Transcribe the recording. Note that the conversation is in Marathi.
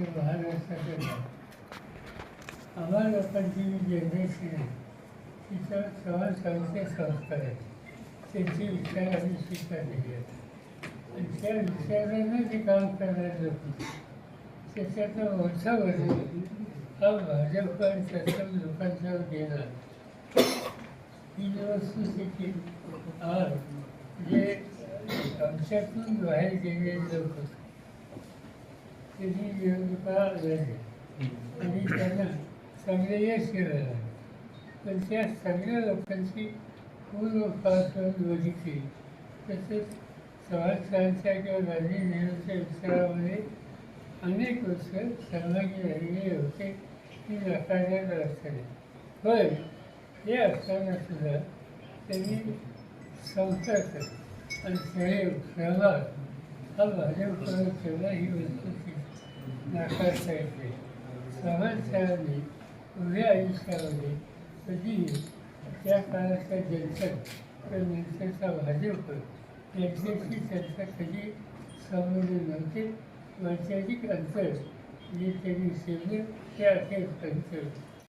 ते. महाराष्ट्राचं आम्हा लोकांची जी जनरेशन आहे तिचं समाजाचे संस्कार आहेत त्यांची विचार आम्ही स्वीकारलेली आहेत आणि त्या विचारांना जे काम करणारे लोक. त्याच्यातला मोठा वर्ग म्हणजे, हा भाजप आणि त्याच्या लोकांच्यावर गेला. ही वस्तुस्थिती आज जे आमच्यातून बाहेर गेलेले लोक त्यांनी निवडणुका लढल्या आणि त्यांना चांगले यश मिळालं. पण त्या सगळ्या लोकांची पूर्वपासून बघितली तसेच समाजकारांच्या किंवा गांधी नेहरूच्या विचारामध्ये अनेक वर्ष सहभागी झालेले होते ती नाकारण्यात असताना पण हे असताना सुद्धा त्यांनी संपर्क आणि सहयोग सहभाग हा भाजपकडे ठेवला ही वस्तूची नाकारता येते समाजसेवाने उभ्या आयुष्यामध्ये कधीही त्या काळाच्या जनतेत किंवा जनतेचा भाजप यांच्याशी चर्चा कधी संबंध नव्हते वैचारिक अंतर जे त्यांनी सेवलं ते अखेरपर्यंत